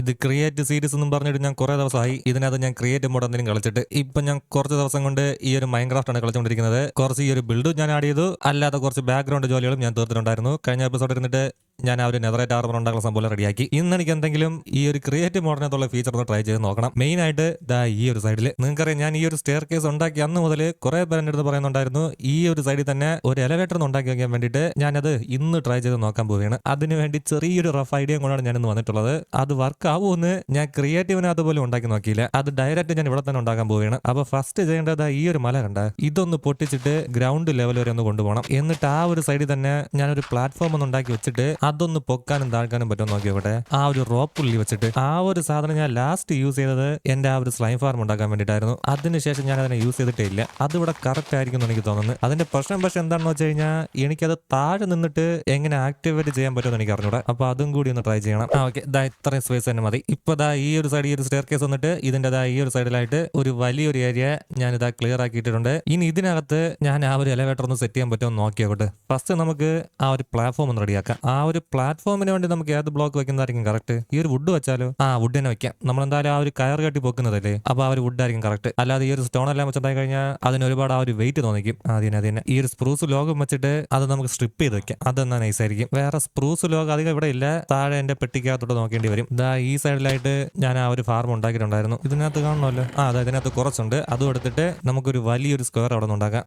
ഇത് create series എന്നും പറഞ്ഞിട്ട് ഞാൻ കുറെ ദിവസമായി ഇതിനകത്ത് ഞാൻ ക്രിയേറ്റ് മോഡ് എന്തെങ്കിലും കളിച്ചിട്ട്. ഇപ്പൊ ഞാൻ കുറച്ച് ദിവസം കൊണ്ട് ഈ ഒരു മൈൻക്രാഫ്റ്റ് ആണ് കളിച്ചുകൊണ്ടിരിക്കുന്നത് കുറച്ച് ഈ ഒരു ബിൽഡും ഞാൻ ആഡ് ചെയ്തു. അല്ലാതെ കുറച്ച് ബാക്ക്ഗ്രൗണ്ട് ജോലികളും ഞാൻ തീർത്തിട്ടുണ്ടായിരുന്നു. കഴിഞ്ഞ എപ്പിസോഡ് ഇരുന്നിട്ട് ഞാൻ ആ ഒരു നെതറേറ്റ് ആർമർ ഉണ്ടാക്കുന്ന സംഭവം റെഡിയാക്കി ഇന്ന് എനിക്ക് എന്തെങ്കിലും ഈ ഒരു ക്രിയേറ്റീവ് മോഡലിനകത്തുള്ള ഫീച്ചർ ഒന്ന് ട്രൈ ചെയ്ത് നോക്കണം. മെയിൻ ആയിട്ട് ദാ ഈ ഒരു സൈഡിൽ നിങ്ങൾക്കറിയാം ഞാൻ ഈ ഒരു സ്റ്റെയർ കേസ് ഉണ്ടാക്കി അന്ന് മുതൽ കുറെ പേര് എന്റെ അടുത്ത് പറയുന്നുണ്ടായിരുന്നു ഈ ഒരു സൈഡിൽ തന്നെ ഒരു എലവേറ്റർ ഒന്ന് ഉണ്ടാക്കി വെക്കാൻ വേണ്ടിയിട്ട് ഞാനത് ഇന്ന് ട്രൈ ചെയ്ത് നോക്കാൻ പോവുകയാണ്. അതിനുവേണ്ടി ചെറിയൊരു റഫ് ഐഡിയ കൊണ്ടാണ് ഞാൻ ഇന്ന് വന്നിട്ടുള്ളത്. അത് വർക്ക് ആവുമെന്ന് ഞാൻ ക്രിയേറ്റീവിനകത്ത് പോലും ഉണ്ടാക്കി നോക്കിയില്ല. അത് ഡയറക്റ്റ് ഞാൻ ഇവിടെ തന്നെ ഉണ്ടാക്കാൻ പോവുകയാണ്. അപ്പോൾ ഫസ്റ്റ് ചെയ്യേണ്ടത് ഈ ഒരു മല കണ്ട. ഇതൊന്ന് പൊട്ടിച്ചിട്ട് ഗ്രൗണ്ട് ലെവൽ വരെ ഒന്ന് കൊണ്ടുപോകണം. എന്നിട്ട് ആ ഒരു സൈഡിൽ തന്നെ ഞാനൊരു പ്ലാറ്റ്ഫോം ഒന്ന് ഉണ്ടാക്കി വെച്ചിട്ട് അതൊന്ന് പൊക്കാനും താഴ്ക്കാനും പറ്റുമോ നോക്കി ഇവിടെ? ആ ഒരു റോപ്പ് ഉള്ളി വെച്ചിട്ട് ആ ഒരു സാധനം ഞാൻ ലാസ്റ്റ് യൂസ് ചെയ്തത് എന്റെ ആ ഒരു സ്ലൈം ഫാർം ഉണ്ടാക്കാൻ വേണ്ടിയിട്ടായിരുന്നു. അതിനുശേഷം ഞാൻ അതിനെ യൂസ് ചെയ്തിട്ടേ ഇല്ല. അതിവിടെ കറക്റ്റ് ആയിരിക്കും എന്ന് എനിക്ക് തോന്നുന്നു. അതിന്റെ പ്രശ്നം പക്ഷെ എന്താണെന്ന് വെച്ച് കഴിഞ്ഞാൽ എനിക്കത് താഴെ നിന്നിട്ട് എങ്ങനെ ആക്ടിവേറ്റ് ചെയ്യാൻ പറ്റുമെന്ന് എനിക്ക് അറിഞ്ഞൂടെ. അപ്പൊ അതും കൂടി ഒന്ന് ട്രൈ ചെയ്യണം. ആ ഓക്കെ ദാ ഇത്രയും സ്പേസ് തന്നെ മതി. ഇപ്പൊ ദാ ഈ ഒരു സൈഡ് ഈ ഒരു സ്റ്റെയർ കേസ് വന്നിട്ട് ഇതിന്റെ ദാ ഈ ഒരു സൈഡിലായിട്ട് ഒരു വലിയൊരു ഏരിയ ഞാൻ ഇതാ ക്ലിയർ ആക്കിയിട്ടുണ്ട് ഇനി ഇതിനകത്ത് ഞാൻ ആ ഒരു എലവേറ്റർ ഒന്ന് സെറ്റ് ചെയ്യാൻ പറ്റുമോ എന്ന് നോക്കിയോട്ടെ ഫസ്റ്റ് നമുക്ക് ആ ഒരു പ്ലാറ്റ്ഫോം ഒന്ന് റെഡിയാക്കാം ആ ഒരു പ്ലാറ്റ്ഫോമിന് വേണ്ടി നമുക്ക് ഏത് ബ്ലോക്ക് വെക്കുന്നതായിരിക്കും കറക്റ്റ് ഈ ഒരു വുഡ് വെച്ചാലോ? ആ വുഡ് തന്നെ വെക്കാം. നമ്മൾ എന്തായാലും ആ ഒരു കയർ കെട്ടി പൊക്കുന്നതല്ലേ? അപ്പൊ ആ ഒരു വുഡ് ആയിരിക്കും കറക്റ്റ് അല്ലാതെ ഈ ഒരു സ്റ്റോൺ എല്ലാം വെച്ചിട്ടായി കഴിഞ്ഞാൽ അതിന് ഒരുപാട് ആ ഒരു വെയിറ്റ് തോന്നിക്കും. അതിന് അതിന് ഈ ഒരു സ്പ്രൂസ് ലോകം വെച്ചിട്ട് അത് നമുക്ക് സ്ട്രിപ്പ് ചെയ്ത് വെക്കാം. അതെന്നാ നൈസ് ആയിരിക്കും. വേറെ സ്പ്രൂസ് ലോകം അധികം ഇവിടെ ഇല്ല. താഴെ എന്റെ പെട്ടിക്കകത്തോട്ട് നോക്കേണ്ടി വരും. ഇതാ ഈ സൈഡിലായിട്ട് ഞാൻ ആ ഒരു ഫാർം ഉണ്ടാക്കിയിട്ടുണ്ടായിരുന്നു. ഇതിനകത്ത് കാണണമല്ലോ. ആ അതെ ഇതിനകത്ത് കുറച്ചുണ്ട്. അതും എടുത്തിട്ട് നമുക്കൊരു വലിയൊരു സ്ക്വയർ അവിടെ നിന്ന് ഉണ്ടാക്കാം.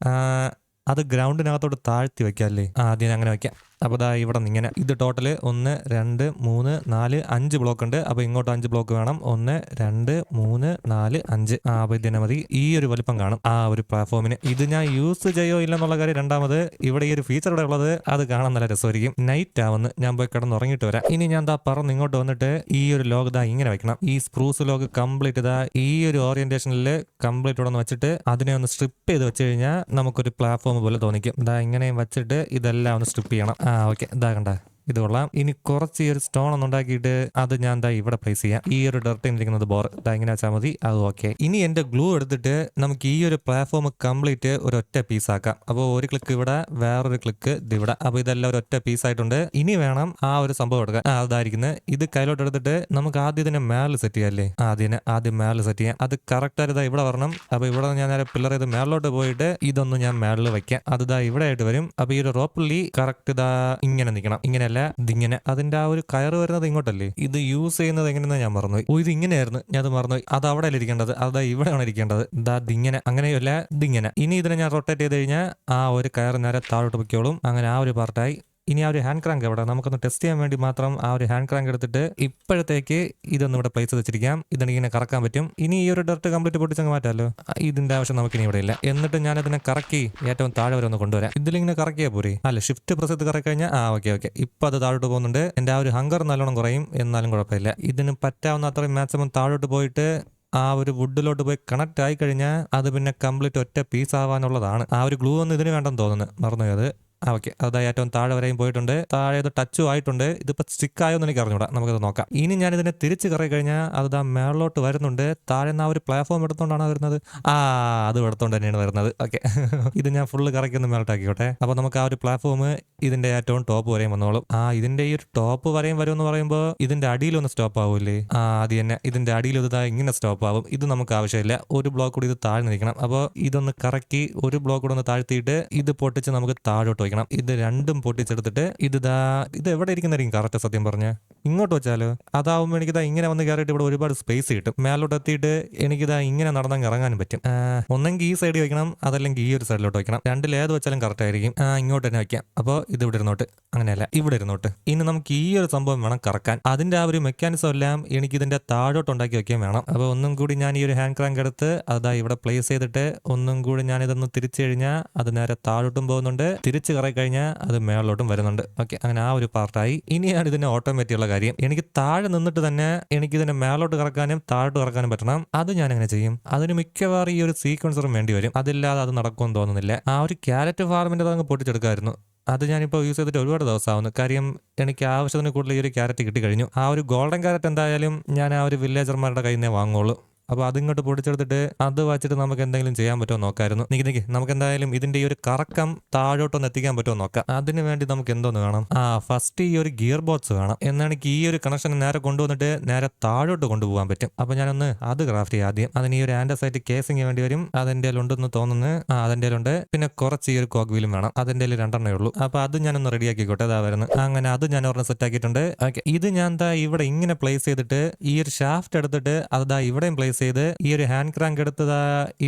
അത് ഗ്രൗണ്ടിനകത്തോട്ട് താഴ്ത്തി വെക്കാം അല്ലേ ആദ്യം അങ്ങനെ വെക്കാം. അപ്പോൾ ഇതാ ഇവിടെ നിന്ന് ഇങ്ങനെ ഇത് ടോട്ടൽ ഒന്ന് രണ്ട് മൂന്ന് നാല് അഞ്ച് ബ്ലോക്ക് ഉണ്ട്. അപ്പോൾ ഇങ്ങോട്ട് അഞ്ച് ബ്ലോക്ക് വേണം. ഒന്ന് രണ്ട് മൂന്ന് നാല് അഞ്ച്. ആ അപ്പോൾ ഇതിനെ മതി. ഈ ഒരു വലിപ്പം കാണും. ആ ഒരു പ്ലാറ്റ്ഫോമിന് ഇത് ഞാൻ യൂസ് ചെയ്യോ ഇല്ലെന്നുള്ള കാര്യം രണ്ടാമത് ഇവിടെ ഈ ഒരു ഫീച്ചർ ഇവിടെ ഉള്ളത് അത് കാണാൻ നല്ല രസമായിരിക്കും. നൈറ്റ് ആവുന്നു. ഞാൻ പോയി കിടന്ന് ഉറങ്ങിയിട്ട് വരാം. ഇനി ഞാൻ ദാ പറന്ന് ഇങ്ങോട്ട് വന്നിട്ട് ഈ ഒരു ലോഗ് ദാ ഇങ്ങനെ വെക്കണം. ഈ സ്പ്രൂസ് ലോഗ് കംപ്ലീറ്റ് ഇതാ ഈ ഒരു ഓറിയന്റേഷനിൽ കംപ്ലീറ്റ് ഇവിടെ വെച്ചിട്ട് അതിനെ ഒന്ന് സ്ട്രിപ്പ് ചെയ്ത് വെച്ച് കഴിഞ്ഞാൽ നമുക്കൊരു പ്ലാറ്റ്ഫോം പോലെ തോന്നിക്കും. ഇതാ ഇങ്ങനെയും വെച്ചിട്ട് ഇതെല്ലാം ഒന്ന് സ്ട്രിപ്പ് ചെയ്യണം. ആ ഓക്കെ. ഇതാ കണ്ട. ഇത് കൊള്ളാം. ഇനി കുറച്ച് ഈ ഒരു സ്റ്റോൺ ഒന്ന് ഉണ്ടാക്കിയിട്ട് അത് ഞാൻ ദാ ഇവിടെ പ്ലേസ് ചെയ്യാം. ഈ ഒരു ഡർട്ടിൽ ഇരിക്കുന്നത് ബോർ ദാ ഇങ്ങനെ വെച്ചാൽ മതി. അത് ഓക്കെ ഇനി എന്റെ ഗ്ലൂ എടുത്തിട്ട് നമുക്ക് ഈ ഒരു പ്ലാറ്റ്ഫോം കംപ്ലീറ്റ് ഒരു ഒറ്റ പീസ് ആക്കാം. അപ്പോൾ ഒരു ക്ലിക്ക് ഇവിടെ വേറൊരു ക്ലിക്ക് ഇത് ഇവിടെ. അപ്പോൾ ഇതെല്ലാം ഒരു ഒറ്റ പീസ് ആയിട്ടുണ്ട്. ഇനി വേണം ആ ഒരു സംഭവം എടുക്കാൻ. അതായിരിക്കുന്നത് ഇത് കയ്യിലോട്ട് എടുത്തിട്ട് നമുക്ക് ആദ്യം ഇതിനെ മേളിൽ സെറ്റ് ചെയ്യാം അല്ലേ? ആദ്യം ആദ്യം മേളിൽ സെറ്റ് ചെയ്യാം. അത് കറക്റ്റ് ആയിട്ട് ദാ ഇവിടെ വരണം. അപ്പോൾ ഇവിടെ ഞാൻ നേരെ പില്ലർ ചെയ്ത് മേളിലോട്ട് പോയിട്ട് ഇതൊന്ന് ഞാൻ മേളിൽ വയ്ക്കാം അത് ഇതാ ഇവിടെ ആയിട്ട് വരും. അപ്പോൾ ഈ ഒരു റോപ്പുള്ളി കറക്റ്റ് ഇതാ ഇങ്ങനെ നിൽക്കണം ഇങ്ങനെയല്ല ഇതിങ്ങനെ അതിന്റെ ആ ഒരു കയറ് വരുന്നത് ഇങ്ങോട്ടല്ലേ? ഇത് യൂസ് ചെയ്യുന്നത് എങ്ങനെയെന്ന് ഞാൻ മറന്നുപോയി. ഓ ഇത് ഇങ്ങനെയായിരുന്നു. ഞാൻ അത് അത് അവിടെ അല്ല ഇരിക്കേണ്ടത്? അതാ ഇവിടെയാണ് ഇരിക്കേണ്ടത്. ദാ ഇതിങ്ങനെ അങ്ങനെയല്ല ഇതിങ്ങനെ. ഇനി ഇതിനെ ഞാൻ റൊട്ടേറ്റ് ചെയ്ത് കഴിഞ്ഞാൽ ആ ഒരു കയറ് നേരെ താഴോട്ട് പൊയ്ക്കോളും. അങ്ങനെ ആ ഒരു പാർട്ടായി ഇനി ആ ഒരു ഹാൻഡ് ക്രാങ്ക് എവിടെ? നമുക്കൊന്ന് ടെസ്റ്റ് ചെയ്യാൻ വേണ്ടി മാത്രം ആ ഒരു ഹാൻഡ് ക്രാങ്ക് എടുത്തിട്ട് ഇപ്പോഴത്തേക്ക് ഇതൊന്ന് ഇവിടെ പ്ലേസ് വെച്ചിരിക്കാം. ഇതെനിക്കിങ്ങനെ കറക്കാൻ പറ്റും. ഇനി ഈ ഒരു ഡർട്ട് കംപ്ലീറ്റ് പൊട്ടിച്ചങ്ങ് മാറ്റാമല്ലോ ഇതിന്റെ ആവശ്യം നമുക്കിനി ഇവിടെ ഇല്ല. എന്നിട്ട് ഞാൻ അതിനെ കറക്കി ഏറ്റവും താഴെ വരെ ഒന്ന് കൊണ്ടുവരാം. ഇതിലിങ്ങനെ കറക്കിയാ പോരി? അല്ല ഷിഫ്റ്റ് പ്രസ് ചെയ്ത് കറക്കി കഴിഞ്ഞാൽ ആ ഓക്കെ ഓക്കെ ഇപ്പൊ അത് താഴോട്ട് പോകുന്നുണ്ട്. എന്റെ ആ ഒരു ഹങ്കർ നല്ലോണം കുറയും. എന്നാലും കുഴപ്പമില്ല. ഇതിന് പറ്റാവുന്ന അത്രയും മാക്സിമം താഴോട്ട് പോയിട്ട് ആ ഒരു വുഡിലോട്ട് പോയി കണക്ട് ആയി കഴിഞ്ഞാൽ അത് പിന്നെ കംപ്ലീറ്റ് ഒറ്റ പീസ് ആവാനുള്ളതാണ്. ആ ഒരു ഗ്ലൂ ഒന്നും ഇതിന് വേണ്ടെന്ന് തോന്നുന്നു. മറന്നു അത്. ആ ഓക്കെ. അതായത് ഏറ്റവും താഴെ വരെയും പോയിട്ടുണ്ട്. താഴെ ഇത് ടച്ചും ആയിട്ടുണ്ട്. ഇതിപ്പോൾ സ്റ്റിക്കായോന്ന് എനിക്ക് അറിഞ്ഞൂടാ നമുക്കത് നോക്കാം. ഇനി ഞാൻ ഇതിനെ തിരിച്ച് കറി കഴിഞ്ഞാൽ അത് ആ മേളിലോട്ട് വരുന്നുണ്ട്. താഴെ നിന്ന് ആ ഒരു പ്ലാറ്റ്ഫോം എടുത്തോണ്ടാണ് വരുന്നത്? ആ അത് എടുത്തോണ്ട് തന്നെയാണ് വരുന്നത്. ഓക്കെ. ഇത് ഞാൻ ഫുള്ള് കറക്കി മേലോട്ടാക്കിക്കോട്ടെ അപ്പോൾ നമുക്ക് ആ ഒരു പ്ലാറ്റ്ഫോം ഇതിന്റെ ഏറ്റവും ടോപ്പ് വരെയും വന്നോളും. ആ ഇതിന്റെ ഈ ഒരു ടോപ്പ് വരെയും വരും എന്ന് പറയുമ്പോൾ ഇതിന്റെ അടിയിലൊന്ന് സ്റ്റോപ്പ് ആവൂലേ ആ അത് തന്നെ. ഇതിന്റെ അടിയിൽ ഇത് ഇങ്ങനെ സ്റ്റോപ്പ് ആവും. ഇത് നമുക്ക് ആവശ്യമില്ല. ഒരു ബ്ലോക്ക് കൂടി ഇത് താഴ്ന്നിരിക്കണം അപ്പോൾ ഇതൊന്ന് കറക്കി ഒരു ബ്ലോക്ക് കൂടെ ഒന്ന് താഴ്ത്തിയിട്ട് ഇത് പൊട്ടിച്ച് നമുക്ക് താഴോട്ട് വയ്ക്കണം ഇത് രണ്ടും പൊട്ടിച്ചെടുത്തിട്ട് ഇത് ദാ ഇത് എവിടെ ഇരിക്കുന്നതായിരിക്കും കറക്റ്റ് സത്യം പറഞ്ഞ? ഇങ്ങോട്ട് വെച്ചാലോ അതാവുമ്പോൾ എനിക്കിതാ ഇങ്ങനെ വന്ന് കയറിയിട്ട് ഇവിടെ ഒരുപാട് സ്പേസ് കിട്ടും. മേലോട്ട് എത്തിയിട്ട് എനിക്കിതാ ഇങ്ങനെ നടന്നങ്ങ് ഇറങ്ങാനും പറ്റും. ഒന്നെങ്കിൽ ഈ സൈഡിൽ വെക്കണം അതല്ലെങ്കിൽ ഈ ഒരു സൈഡിലോട്ട് വെക്കണം. രണ്ടിൽ ഏത് വെച്ചാലും കറക്റ്റ് ആയിരിക്കും. ഇങ്ങോട്ട് തന്നെ വെക്കാം. അപ്പോൾ ഇത് ഇവിടെ ഇരുന്നോട്ട്. അങ്ങനെയല്ല ഇവിടെ ഇരുന്നോട്ട്. ഇനി നമുക്ക് ഈ ഒരു സംഭവം വേണം കറക്കാൻ. അതിന്റെ ആ ഒരു മെക്കാനിസം എല്ലാം എനിക്ക് ഇതിന്റെ താഴോട്ട് ഉണ്ടാക്കി വെക്കാൻ വേണം. അപ്പോൾ ഒന്നും കൂടി ഞാൻ ഈ ഒരു ഹാൻഡ് ക്രാങ്ക് എടുത്ത് അതാ ഇവിടെ പ്ലേസ് ചെയ്തിട്ട് ഒന്നും കൂടി ഞാനിതൊന്ന് തിരിച്ചു കഴിഞ്ഞാൽ അത് നേരെ താഴോട്ടും പോകുന്നുണ്ട്. തിരിച്ച് കറക്കി കഴിഞ്ഞാൽ അത് മേളിലോട്ടും വരുന്നുണ്ട്. ഓക്കെ അങ്ങനെ ആ ഒരു പാർട്ടായി. ഇനിയാണ് ഇതിന്റെ ഓട്ടോമാറ്റിക് ഉള്ള കാര്യം. എനിക്ക് താഴെ നിന്നിട്ട് തന്നെ എനിക്ക് ഇതിന്റെ മേലോട്ട് കറക്കാനും താഴോട്ട് കറക്കാനും പറ്റണം. അത് ഞാൻ എങ്ങനെ ചെയ്യും? അതിന് മിക്കവാറും ഈ ഒരു സീക്വൻസറും വേണ്ടി വരും. അതില്ലാതെ അത് നടക്കുമെന്ന് തോന്നുന്നില്ല. ആ ഒരു ക്യാരറ്റ് ഫാർമിന്റെ അങ്ങ് പൊട്ടിച്ചെടുക്കായിരുന്നു. അത് ഞാനിപ്പോൾ യൂസ് ചെയ്തിട്ട് ഒരുപാട് ദിവസമാവുന്നു. കാര്യം എനിക്ക് ആവശ്യത്തിന് കൂടുതൽ ഈ ഒരു ക്യാരറ്റ് കിട്ടി കഴിഞ്ഞു ആ ഒരു ഗോൾഡൻ ക്യാരറ്റ് എന്തായാലും ഞാൻ ആ ഒരു വില്ലേജർമാരുടെ കയ്യിൽ നിന്നേ വാങ്ങുള്ളൂ അപ്പോൾ അതിങ്ങോട്ട് പൊടിച്ചെടുത്തിട്ട് അത് വച്ചിട്ട് നമുക്ക് എന്തെങ്കിലും ചെയ്യാൻ പറ്റുമോ നോക്കായിരുന്നു. നിക്ക് നിക്ക് നമുക്ക് എന്തായാലും ഇതിന്റെ ഈ ഒരു കറക്കം താഴോട്ടൊന്ന് എത്തിക്കാൻ പറ്റുമോ നോക്കാം. അതിന് വേണ്ടി നമുക്ക് എന്തോന്ന് വേണം? ആ ഫസ്റ്റ് ഈ ഒരു ഗിയർ ബോക്സ് വേണം. എന്നാണ് ഈ ഒരു കണക്ഷൻ നേരെ കൊണ്ടുവന്നിട്ട് നേരെ താഴോട്ട് കൊണ്ടുപോകാൻ പറ്റും. അപ്പോൾ ഞാനൊന്ന് അത് ക്രാഫ്റ്റ് ചെയ്യാം ആദ്യം. അതിന് ഈ ഒരു ആൻഡസൈറ്റ് കേസിങ് വേണ്ടി വരും. അതിന്റെ ഉണ്ടെന്ന് തോന്നുന്നു. ആ അതിന്റെ ഉണ്ട് പിന്നെ കുറച്ച് ഈ ഒരു കോഗ്വീലും വീലും വേണം. അതിന്റെ രണ്ടെണ്ണേ ഉള്ളൂ. അപ്പോൾ അത് ഞാനൊന്ന് റെഡിയാക്കിക്കോട്ടെ അതാ വരുന്നത് അങ്ങനെ അത് ഞാൻ ഒരെണ്ണം സെറ്റ് ആക്കിയിട്ടുണ്ട്. ഓക്കെ ഇത് ഞാൻ ദാ ഇവിടെ ഇങ്ങനെ പ്ലേസ് ചെയ്തിട്ട് ഈ ഒരു ഷാഫ്റ്റ് എടുത്തിട്ട് അത് ദാ ഇവിടെയും പ്ലേസ് ചെയ്ത് ഈ ഒരു ഹാൻഡ് ക്രാങ്ക് എടുത്തത്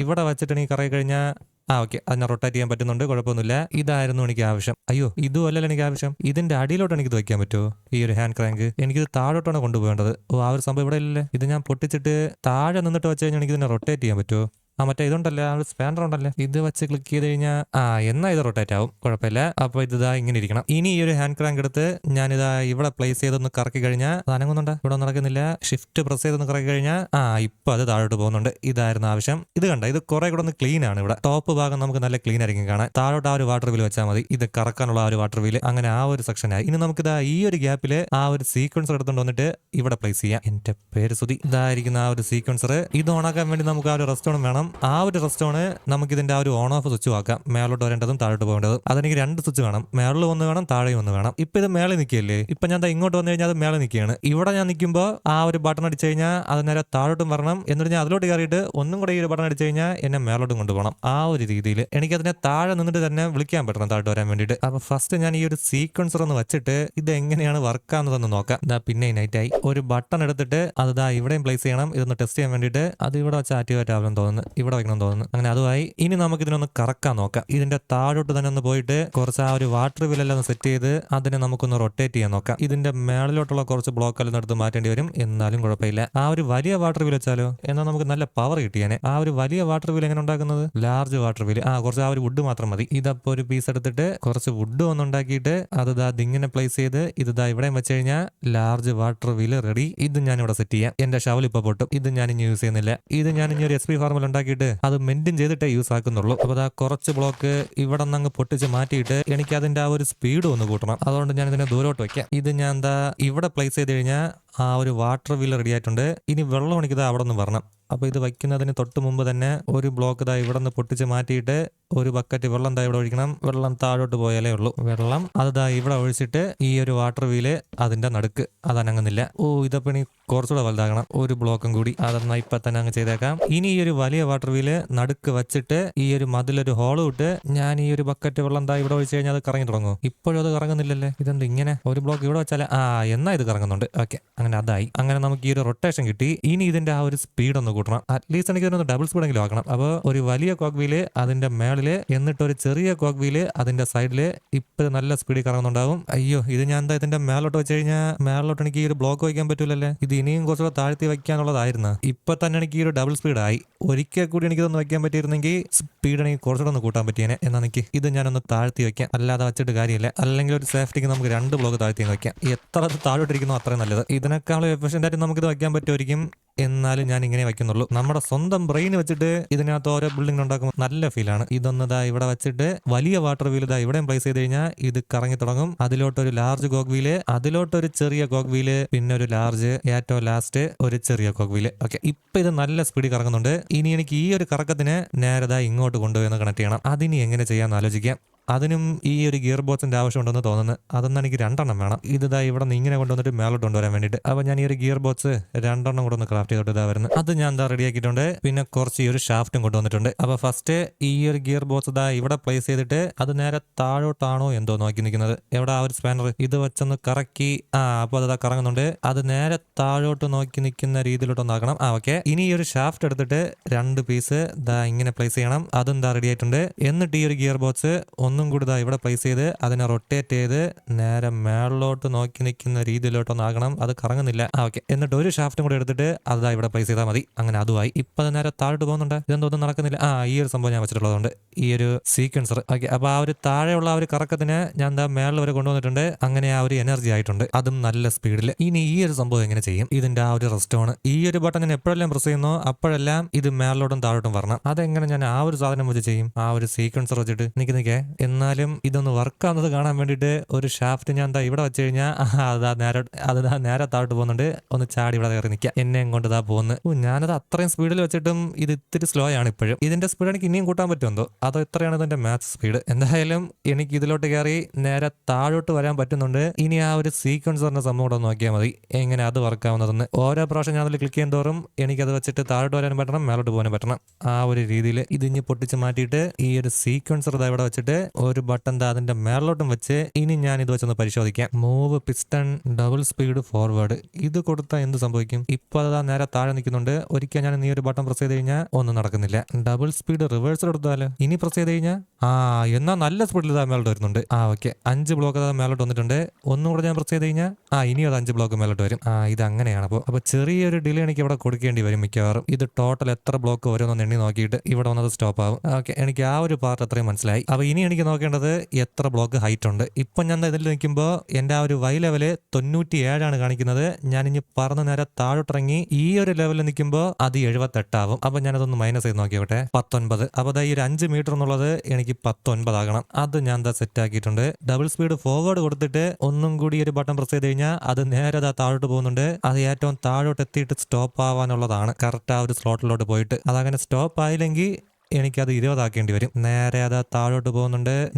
ഇവിടെ വെച്ചിട്ട് എനിക്ക് കറങ്ങി കഴിഞ്ഞാൽ ആ ഓക്കെ അതിനെ റൊട്ടേറ്റ് ചെയ്യാൻ പറ്റുന്നുണ്ട് കുഴപ്പമൊന്നുമില്ല. ഇതായിരുന്നു എനിക്ക് ആവശ്യം. അയ്യോ ഇതുമല്ലല്ലോ എനിക്ക് ആവശ്യം. ഇതിന്റെ അടിയിലോട്ട് എനിക്ക് ഇത് വയ്ക്കാൻ പറ്റുമോ ഈ ഒരു ഹാൻഡ് ക്രാങ്ക് എനിക്കിത് താഴോട്ടാണ് കൊണ്ടുപോകേണ്ടത്. ഓ ആ ഒരു സംഭവം ഇവിടെ ഇല്ലല്ലേ? ഇത് ഞാൻ പൊട്ടിച്ചിട്ട് താഴെ നിന്നിട്ട് വെച്ച് കഴിഞ്ഞാൽ എനിക്ക് ഇതിനെ റൊട്ടേറ്റ് ചെയ്യാൻ പറ്റുമോ ആ മറ്റേ ഇതുണ്ടല്ലേ ആ സ്പാൻഡർ ഉണ്ടല്ലേ? ഇത് വെച്ച് ക്ലിക്ക് ചെയ്ത് കഴിഞ്ഞാൽ ആ എന്നാ ഇത് റൊട്ടേറ്റ് ആവും? കുഴപ്പമില്ല. അപ്പോൾ ഇത് ഇതാ ഇങ്ങനെ ഇരിക്കണം. ഇനി ഈ ഒരു ഹാൻഡ് ക്രാങ്ക് എടുത്ത് ഞാനിതാ ഇവിടെ പ്ലേസ് ചെയ്തൊന്ന് കറക്കി കഴിഞ്ഞാൽ അനങ്ങുന്നുണ്ട്? ഇവിടെ നടക്കുന്നില്ല. ഷിഫ്റ്റ് പ്രസ് ചെയ്തൊന്ന് കറക്കി കഴിഞ്ഞാൽ ആ ഇപ്പൊ അത് താഴോട്ട് പോകുന്നുണ്ട്. ഇതായിരുന്നു ആവശ്യം. ഇത് കണ്ട? ഇത് കുറെ കൂടെ ഒന്ന് ക്ലീൻ ആണ് ഇവിടെ. ടോപ്പ് ഭാഗം നമുക്ക് നല്ല ക്ലീൻ ആയിരിക്കും കാണാൻ. താഴോട്ട് ആ ഒരു വാട്ടർ വീൽ വെച്ചാൽ മതി. ഇത് കറക്കാനുള്ള ആ ഒരു വാട്ടർ വീൽ അങ്ങനെ ആ ഒരു സെക്ഷൻ സെക്ഷനായി ഇനി നമുക്ക് നമുക്കിതാ ഈ ഒരു ഗ്യാപ്പിൽ ആ ഒരു സീക്വൻസർ എടുത്തുകൊണ്ട് വന്നിട്ട് ഇവിടെ പ്ലേസ് ചെയ്യാം. എന്റെ പേര് സുതി ഇതായിരിക്കുന്ന ആ ഒരു സീക്വൻസർ ഇത് ഓണാക്കാൻ വേണ്ടി നമുക്ക് ആ ഒരു റെസ്റ്റോറന്റ് വേണം. ആ ഒരു റെസ്റ്റോണ് നമുക്ക് ഇതിന്റെ ആ ഒരു ഓൺ ഓഫ് സ്വിച്ച് ആക്കാം. മേലോട്ട് വരേണ്ടതും താഴോട്ട് പോകേണ്ടതും. അതെനിക്ക് രണ്ട് സ്വിച്ച് വേണം. മേളിൽ ഒന്ന് വേണം താഴെ ഒന്ന് വേണം. ഇപ്പൊ ഇത് മേളിൽ നിൽക്കില്ലേ ഇപ്പൊ ഞാൻ ഇങ്ങോട്ട് വന്നു കഴിഞ്ഞാൽ അത് മേളിൽ നിൽക്കുകയാണ്. ഇവിടെ ഞാൻ നിൽക്കുമ്പോൾ ആ ഒരു ബട്ടൺ അടിച്ചു കഴിഞ്ഞാൽ അത് നേരെ താഴോട്ടും വരണം. എന്നിട്ട് ഞാൻ അതിലോട്ട് കയറിയിട്ട് ഒന്നും കൂടെ ഈ ഒരു ബട്ടൺ അടിച്ചു കഴിഞ്ഞാൽ എന്നെ മേലോട്ടും കൊണ്ടുപോകണം. ആ ഒരു രീതിയിൽ എനിക്ക് അതിനെ താഴെ നിന്നിട്ട് തന്നെ വിളിക്കാൻ പറ്റണം താഴോട്ട് വരാൻ വേണ്ടിയിട്ട്. അപ്പൊ ഫസ്റ്റ് ഞാൻ ഈ ഒരു സീക്വൻസർ ഒന്ന് വെച്ചിട്ട് ഇത് എങ്ങനെയാണ് വർക്ക് ആവുന്നതെന്ന് നോക്കാം. ദാ പിന്നെ നൈറ്റ് ആയി. ഒരു ബട്ടൺ എടുത്തിട്ട് അത് ഇവിടെയും പ്ലേസ് ചെയ്യണം. ഇതൊന്ന് ടെസ്റ്റ് ചെയ്യാൻ വേണ്ടിയിട്ട് അത് ഇവിടെ വെച്ച് ആക്ടിവേറ്റ് ആവുമെന്ന് തോന്നുന്നു. ഇവിടെ വെക്കണം തോന്നുന്നു. അങ്ങനെ അതുമായി ഇനി നമുക്ക് ഇതിനൊന്ന് കറക്കാൻ നോക്കാം. ഇതിന്റെ താഴോട്ട് തന്നെ ഒന്ന് പോയിട്ട് കുറച്ച് ആ ഒരു വാട്ടർ വില്ലെല്ലാം സെറ്റ് ചെയ്ത് അതിനെ നമുക്കൊന്ന് റൊട്ടേറ്റ് ചെയ്യാൻ നോക്കാം. ഇതിന്റെ മേളിലോട്ടുള്ള കുറച്ച് ബ്ലോക്ക് എല്ലാം എടുത്ത് മാറ്റേണ്ടി വരും. എന്നാലും കുഴപ്പമില്ല. ആ ഒരു വലിയ വാട്ടർ വീൽ വെച്ചാലോ? എന്നാൽ നമുക്ക് നല്ല പവർ കിട്ടിയാനെ. ആ ഒരു വലിയ വാട്ടർ വീൽ എങ്ങനെ ഉണ്ടാക്കുന്നത്? ലാർജ് വാട്ടർ വീൽ ആ കുറച്ച് ആ ഒരു വുഡ് മാത്രം മതി. ഇതപ്പോ ഒരു പീസ് എടുത്തിട്ട് കുറച്ച് വുഡ് ഒന്ന് ഉണ്ടാക്കിയിട്ട് അത് ദാ ഇതിങ്ങനെ പ്ലേസ് ചെയ്ത് ഇത് ദാ ഇവിടെയും വെച്ച് കഴിഞ്ഞാൽ ലാർജ് വാട്ടർ വീൽ റെഡി ഇത് ഞാൻ ഇവിടെ സെറ്റ് ചെയ്യാം. എന്റെ ഷവൽ ഇപ്പൊ പൊട്ടും. ഇത് ഞാൻ ഇനി യൂസ് ചെയ്യുന്നില്ല. ഇത് ഞാൻ ഇനി ഒരു എസ് പി ഫാർമൽ ഉണ്ടാക്കിയിട്ട് അത് മെയിന്റെയിൻ ചെയ്തിട്ടേ യൂസ് ആക്കുന്നുള്ളൂ. അപ്പോൾ ആ കുറച്ച് ബ്ലോക്ക് ഇവിടെ നിന്ന് അങ്ങ് പൊട്ടിച്ച് മാറ്റിയിട്ട് എനിക്ക് അതിന്റെ ആ ഒരു സ്പീഡ് ഒന്ന് കൂട്ടണം. അതുകൊണ്ട് ഞാൻ ഇതിനെ ദൂരോട്ട് വെക്കാം ഇത് ഞാൻ എന്താ ഇവിടെ പ്ലേസ് ചെയ്ത് കഴിഞ്ഞാൽ ആ ഒരു വാട്ടർ വീൽ റെഡി ആയിട്ടുണ്ട്. ഇനി വെള്ളം എനിക്കിത് അവിടെ നിന്ന് വരണം. അപ്പോൾ ഇത് വയ്ക്കുന്നതിന് തൊട്ട് മുമ്പ് തന്നെ ഒരു ബ്ലോക്ക് ഇതാ ഇവിടെ നിന്ന് പൊട്ടിച്ച് മാറ്റിയിട്ട് ഒരു ബക്കറ്റ് വെള്ളം ദാ ഇവിടെ ഒഴിക്കണം. വെള്ളം താഴോട്ട് പോയാലേ ഉള്ളൂ. വെള്ളം അത് ദാ ഇവിടെ ഒഴിച്ചിട്ട് ഈ ഒരു വാട്ടർ വീൽ അതിന്റെ നടുക്ക്. അത് അനങ്ങുന്നില്ല. ഓ ഇതപ്പോൾ ഇനി കുറച്ചുകൂടെ വലുതാകണം. ഒരു ബ്ലോക്കും കൂടി. അതെന്നാ ഇപ്പം തന്നെ അങ്ങ് ചെയ്തേക്കാം. ഇനി ഈ ഒരു വലിയ വാട്ടർ വീൽ നടുക്ക് വച്ചിട്ട് ഈ ഒരു മതിലൊരു ഹോൾ വിട്ട് ഞാൻ ഈ ഒരു ബക്കറ്റ് വെള്ളം ദാ ഇവിടെ ഒഴിച്ച് കഴിഞ്ഞാൽ അത് കറങ്ങി തുടങ്ങും ഇപ്പോഴും അത് കറങ്ങുന്നില്ലല്ലേ? ഇതെന്ത് ഇങ്ങനെ? ഒരു ബ്ലോക്ക് ഇവിടെ വെച്ചാലേ? ആ എന്നാ ഇത് കറങ്ങുന്നുണ്ട്. ഓക്കെ അങ്ങനെ അതായി. അങ്ങനെ നമുക്ക് ഈ ഒരു റൊട്ടേഷൻ കിട്ടി. ഇനി ഇതിന്റെ ആ ഒരു സ്പീഡ് ഒന്ന് കൂട്ടണം. അറ്റ്ലീസ്റ്റ് എനിക്ക് ഇതിനൊന്ന് ഡബിൾ സ്പീഡ് എങ്കിലും ആക്കണം. അപ്പോൾ ഒരു വലിയ കോക്ക് വീൽ അതിന്റെ മേളിൽ എന്നിട്ട് ഒരു ചെറിയ കോക്ക് വീൽ അതിന്റെ സൈഡിൽ ഇപ്പൊ നല്ല സ്പീഡിൽ കറങ്ങുന്നുണ്ടാവും. അയ്യോ ഇത് ഞാൻ എന്താ ഇതിന്റെ മേലോട്ട് വെച്ച് കഴിഞ്ഞാൽ മേളോട്ട് എനിക്ക് ഈ ഒരു ബ്ലോക്ക് വയ്ക്കാൻ പറ്റൂലല്ലേ? ഇത് ഇനിയും കുറച്ചുകൂടെ താഴ്ത്തി വയ്ക്കാനുള്ളതായിരുന്നു. ഇപ്പൊ തന്നെ എനിക്ക് ഈ ഒരു ഡബിൾ സ്പീഡ് ആയി. ഒരിക്കൽ കൂടി എനിക്ക് ഇതൊന്ന് വെക്കാൻ പറ്റിയിരുന്നെങ്കിൽ സ്പീഡ് എനിക്ക് കുറച്ചുകൂടെ ഒന്ന് കൂട്ടാൻ പറ്റിയേനെ. എന്നാ എനിക്ക് ഇത് ഞാനൊന്ന് താഴ്ത്തി വെക്കാം അല്ലാതെ വെച്ചിട്ട് കാര്യമില്ല. അല്ലെങ്കിൽ ഒരു സേഫ്റ്റിക്ക് നമുക്ക് രണ്ട് ബ്ലോക്ക് താഴ്ത്തി വയ്ക്കാം. എത്ര താഴോട്ടിരിക്കുന്നു അത്രയും നല്ലത്. ഇതിനേക്കാളും എഫിഷ്യന്റ് ആയിട്ട് നമുക്കിത് വയ്ക്കാൻ പറ്റുമായിരിക്കും. എന്നാലും ഞാൻ ഇങ്ങനെ വയ്ക്കുന്നുള്ളൂ. നമ്മുടെ സ്വന്തം ബ്രെയിൻ വെച്ചിട്ട് ഇതിനകത്ത് ഓരോ ബിൽഡിംഗ് ഉണ്ടാക്കുമ്പോൾ നല്ല ഫീലാണ് ഇതൊന്ന് ദാ ഇവിടെ വെച്ചിട്ട് വലിയ വാട്ടർ വീൽ ഇതാ ഇവിടെയും പ്ലേസ് ചെയ്ത് കഴിഞ്ഞാൽ ഇത് കറങ്ങി തുടങ്ങും. അതിലോട്ടൊരു ലാർജ് കോക്ക് വീൽ അതിലോട്ടൊരു ചെറിയ കോക്ക് വീൽ പിന്നെ ഒരു ലാർജ് ഏറ്റവും ലാസ്റ്റ് ഒരു ചെറിയ കോക്ക് വീൽ ഓക്കെ ഇപ്പൊ ഇത് നല്ല സ്പീഡിൽ കറങ്ങുന്നുണ്ട്. ഇനി എനിക്ക് ഈ ഒരു കറക്കത്തിന് നേരെ ദാ ഇങ്ങോട്ട് കൊണ്ടുപോയി കണക്ട് ചെയ്യണം. അതിനി എങ്ങനെ ചെയ്യാമെന്ന് ആലോചിക്കാം. അതിനും ഈ ഒരു ഗിയർ ബോക്സിന്റെ ആവശ്യമുണ്ടെന്ന് തോന്നുന്നു. അതൊന്നും എനിക്ക് രണ്ടെണ്ണം വേണം. ഇത് ഇവിടെ നിന്ന് ഇങ്ങനെ കൊണ്ടുവന്നിട്ട് മേലോട്ട് കൊണ്ടുവരാൻ വേണ്ടിയിട്ട്. അപ്പോൾ ഞാൻ ഈ ഒരു ഗിയർ ബോക്സ് രണ്ടെണ്ണം കൂടെ ഒന്ന് ക്രാഫ്റ്റ് ചെയ്തിട്ട് ഇതാ വരുന്നത് അത് ഞാൻ എന്താ റെഡിയാക്കിയിട്ടുണ്ട് പിന്നെ കുറച്ച് ഈ ഒരു ഷാഫ്റ്റും കൊണ്ടുവന്നിട്ടുണ്ട്. അപ്പോൾ ഫസ്റ്റ് ഈ ഒരു ഗിയർ ബോക്സ് ഇതാ ഇവിടെ പ്ലേസ് ചെയ്തിട്ട് അത് നേരെ താഴോട്ടാണോ എന്തോ നോക്കി നിൽക്കുന്നത്. എവിടെ ആ ഒരു സ്പാനർ ഇത് വെച്ചൊന്ന് കറക്കി. ആ അപ്പോൾ അതാ കറങ്ങുന്നുണ്ട്. അത് നേരെ താഴോട്ട് നോക്കി നിൽക്കുന്ന രീതിയിലോട്ട് ഒന്നാക്കണം ആ ഓക്കെ ഇനി ഈ ഒരു ഷാഫ്റ്റ് എടുത്തിട്ട് രണ്ട് പീസ് ദാ ഇങ്ങനെ പ്ലേസ് ചെയ്യണം. അതും ദാ റെഡി ആയിട്ടുണ്ട്. എന്നിട്ട് ഈ ഒരു ഗിയർ ബോക്സ് ഒന്നും കൂടി ഇതാ ഇവിടെ പ്ലേസ് ചെയ്ത് അതിനെ റൊട്ടേറ്റ് ചെയ്ത് നേരെ മേളിലോട്ട് നോക്കി നിൽക്കുന്ന രീതിയിലോട്ടൊന്നാകണം. അത് കറങ്ങുന്നില്ല. ആ ഓക്കെ എന്നിട്ട് ഒരു ഷാഫ്റ്റും കൂടി എടുത്തിട്ട് അതാ ഇവിടെ പ്ലേസ് ചെയ്താൽ മതി. അങ്ങനെ അതുമായി. ഇപ്പൊ അത് നേരെ താഴോട്ട് പോകുന്നുണ്ട്. ഇതെന്തോന്നും നടക്കുന്നില്ല. ആ ഈ ഒരു സംഭവം ഞാൻ വെച്ചിട്ടുള്ളതുകൊണ്ട് ഈ ഒരു സീക്വൻസർ ഓക്കെ അപ്പോൾ ആ ഒരു താഴെയുള്ള ആ ഒരു കറക്കത്തിന് ഞാൻ എന്താ മേളിൽ വരെ കൊണ്ടുവന്നിട്ടുണ്ട്. അങ്ങനെ ആ ഒരു എനർജി ആയിട്ടുണ്ട്. അതും നല്ല സ്പീഡിൽ ഇനി ഈ ഒരു സംഭവം എങ്ങനെ ചെയ്യും? ഇതിന്റെ ആ ഒരു റെസ്റ്റോൺ ഈ ഒരു ബട്ടൺ ഞാൻ എപ്പോഴെല്ലാം പ്രസ് ചെയ്യുന്നോ അപ്പോഴെല്ലാം ഇത് മേളിലോട്ടും താഴോട്ടും വരണം. അതെങ്ങനെ ഞാൻ ആ ഒരു സാധനം വെച്ച് ചെയ്യും? ആ ഒരു സീക്വൻസർ വെച്ചിട്ട്. നിൽക്കുന്നേ എന്നാലും ഇതൊന്ന് വർക്ക് ആവുന്നത് കാണാൻ വേണ്ടിയിട്ട് ഒരു ഷാഫ്റ്റ് ഞാൻ എന്താ ഇവിടെ വെച്ച് കഴിഞ്ഞാൽ അതാ നേരെ അത് നേരെ താഴോട്ട് പോകുന്നുണ്ട്. ഒന്ന് ചാടി ഇവിടെ കയറി നിൽക്കുക എന്നെയും കൊണ്ട് ഇതാ ഓ, ഞാനത് അത്രയും സ്പീഡിൽ വെച്ചിട്ടും ഇത് ഇത്തിരി സ്ലോ ആണ് ഇപ്പോഴും. ഇതിന്റെ സ്പീഡ് എനിക്ക് ഇനിയും കൂട്ടാൻ പറ്റുമെന്തോ അതോ ഇത്രയാണ് ഇതിന്റെ മാച്ച് സ്പീഡ് എന്തായാലും എനിക്ക് ഇതിലോട്ട് കയറി നേരെ താഴോട്ട് വരാൻ പറ്റുന്നുണ്ട്. ഇനി ആ ഒരു സീക്വൻസ് പറഞ്ഞ സംഭവം കൂടെ നോക്കിയാൽ മതി. എങ്ങനെ അത് വർക്കാവുന്നതെന്ന് ഓരോ പ്രാവശ്യം ഞാൻ അതിൽ ക്ലിക്ക് ചെയ്യും തോറും എനിക്കത് വെച്ചിട്ട് താഴോട്ട് വരാനും പറ്റണം മേലോട്ട് പോകാനും പറ്റണം. ആ ഒരു രീതിയിൽ ഇതിഞ്ഞ് പൊട്ടിച്ച് മാറ്റിയിട്ട് ഈ ഒരു സീക്വൻസർ ഇതാ ഇവിടെ വെച്ചിട്ട് ഒരു ബട്ടൺ ദാ അതിന്റെ മേളിലോട്ടും വെച്ച് ഇനി ഞാൻ ഇത് വെച്ചൊന്ന് പരിശോധിക്കാം. Move piston double speed forward ഇത് കൊടുത്താൽ എന്ത് സംഭവിക്കും? ഇപ്പൊ അതാ നേരെ താഴെ നിൽക്കുന്നുണ്ട്. ഒരിക്കൽ ഞാൻ ഈ ഒരു ബട്ടൺ പ്രസ് ചെയ്ത് കഴിഞ്ഞാൽ ഒന്നും നടക്കുന്നില്ല. ഡബിൾ സ്പീഡ് റിവേഴ്സ് എടുത്താൽ ഇനി പ്രസ് ചെയ്ത് കഴിഞ്ഞാൽ ആ എന്നാ നല്ല സ്പീഡിൽ ഇതാ മേലോട്ട് വരുന്നുണ്ട്. ആ ഓക്കെ അഞ്ച് ബ്ലോക്ക് അതാ മേലോട്ട് വന്നിട്ടുണ്ട്. ഒന്നും കൂടെ ഞാൻ പ്രസ് ചെയ്ത് കഴിഞ്ഞാൽ ആ ഇനിയും അത് അഞ്ച് ബ്ലോക്ക് മേലോട്ട് വരും. ആ ഇത് അങ്ങനെയാണ്. അപ്പോൾ അപ്പോൾ ചെറിയൊരു ഡിലേ എനിക്ക് ഇവിടെ കൊടുക്കേണ്ടി വരും മിക്കവാറും. ഇത് ടോട്ടൽ എത്ര ബ്ലോക്ക് വരുമെന്ന് എണ്ണി നോക്കിയിട്ട് ഇവിടെ വന്നത് സ്റ്റോപ്പ് ആവും. ഓക്കെ എനിക്ക് ആ ഒരു പാർട്ട് അത്രയും മനസ്സിലായി. അപ്പോൾ ഇനി എനിക്ക് നോക്കേണ്ടത് എത്ര ബ്ലോക്ക് ഹൈറ്റ് ഉണ്ട്. ഇപ്പം ഞാൻ ഇതിൽ നിൽക്കുമ്പോൾ എന്റെ ആ ഒരു വൈ ലെവൽ തൊണ്ണൂറ്റി ഏഴാണ് കാണിക്കുന്നത്. ഞാൻ ഇനി പറന്ന് നേരെ താഴോട്ടിറങ്ങി ഈ ഒരു ലെവലിൽ നിൽക്കുമ്പോൾ അത് എഴുപത്തെട്ടാവും. അപ്പം ഞാനതൊന്ന് മൈനസ് ചെയ്ത് നോക്കിയോട്ടെ. പത്തൊൻപത്. അപ്പോൾ അതായത് ഈ ഒരു അഞ്ച് മീറ്റർ എന്നുള്ളത് എനിക്ക് പത്തൊൻപതാകണം. അത് ഞാൻ എന്താ സെറ്റ് ആക്കിയിട്ടുണ്ട്. ഡബിൾ സ്പീഡ് ഫോർവേഡ് കൊടുത്തിട്ട് ഒന്നും കൂടി ഒരു ബട്ടൺ പ്രസ് ചെയ്ത് കഴിഞ്ഞാൽ അത് നേരെ അത് താഴോട്ട് പോകുന്നുണ്ട്. അത് ഏറ്റവും താഴോട്ട് എത്തിയിട്ട് സ്റ്റോപ്പ് ആവാനുള്ളതാണ്. കറക്റ്റ് ആ ഒരു സ്ലോട്ടിലോട്ട് പോയിട്ട്. അതങ്ങനെ സ്റ്റോപ്പ് ആയില്ലെങ്കിൽ എനിക്കത് ഇരുപതാക്കേണ്ടി വരും. നേരെ അത് താഴോട്ട് പോകുന്നുണ്ട്.